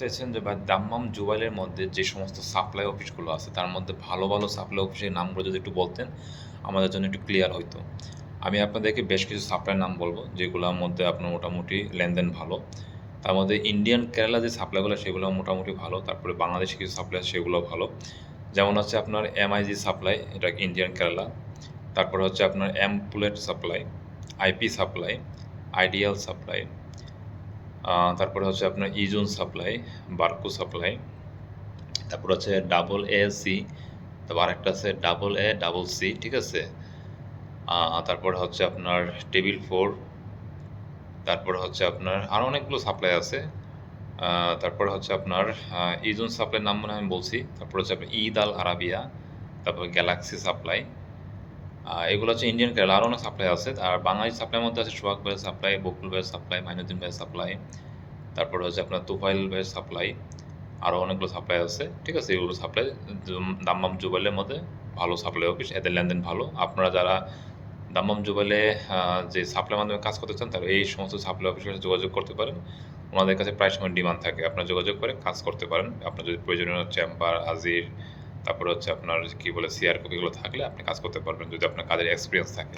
চাইছেন যে দাম্মাম জুবাইলের মধ্যে যে সমস্ত সাপ্লাই অফিসগুলো আছে, তার মধ্যে ভালো ভালো সাপ্লাই অফিসের নামগুলো যদি একটু বলতেন, আমাদের জন্য একটু ক্লিয়ার হইতো। আমি আপনাদেরকে বেশ কিছু সাপ্লাই নাম বলব, যেগুলোর মধ্যে আপনার মোটামুটি লেনদেন ভালো। তার মধ্যে ইন্ডিয়ান কেরালা যে সাপ্লাইগুলো, সেগুলো মোটামুটি ভালো। তারপরে বাংলাদেশি কিছু সাপ্লাই আছে, সেগুলো ভালো। যেমন হচ্ছে আপনার এমআইজি সাপ্লাই, এটা ইন্ডিয়ান কেরালা তারপর হচ্ছে আপনার এমপুলেট supply IP supply ideal supply. তারপরে হচ্ছে আপনার ইজুন সাপ্লাই, বার্কো সাপ্লাই, তারপর হচ্ছে ডাবল এ সি, তারপর আরেকটা আছে ডাবল এ, ডাবল সি, ঠিক আছে? তারপর হচ্ছে আপনার টেবিল ফোর, তারপর হচ্ছে আপনার আরও অনেকগুলো সাপ্লাই আছে। তারপর হচ্ছে আপনার ইজুন সাপ্লাই নাম মনে আমি বলছি। তারপর হচ্ছে আপনার ঈদ আল আরাবিয়া, তারপর গ্যালাক্সি সাপ্লাই এগুলো হচ্ছে ইন্ডিয়ান কেরালা আরও অনেক সাপ্লাই আছে। আর বাংলাদেশ সাপ্লাইয়ের মধ্যে আছে সোহাগ ভাইয়ের সাপ্লাই বকুল ভাইয়ের সাপ্লাই মাইনুদ্দিন ভাইয়ের সাপ্লাই তারপর হচ্ছে আপনার তুফাইল ভাইয়ের সাপ্লাই আরও অনেকগুলো সাপ্লাই আছে। ঠিক আছে, এগুলো সাপ্লাই দাম্মাম জুবাইলের মধ্যে ভালো সাপ্লাই অফিস এদের লেনদেন ভালো। আপনারা যারা দাম্মাম জুবাইলে যে সাপ্লাই মাধ্যমে কাজ করতে চান, তারা এই সমস্ত সাপ্লাই অফিসের সাথে যোগাযোগ করতে পারেন। ওনাদের কাছে প্রায় সময় ডিমান্ড থাকে। আপনারা যোগাযোগ করে কাজ করতে পারেন। আপনার যদি প্রয়োজনীয় চেম্বার হাজির তারপর হচ্ছে আপনার কি বলে সিআর কপিগুলো থাকলে আপনি কাজ করতে পারবেন যদি আপনার কাজের এক্সপিরিয়েন্স থাকে।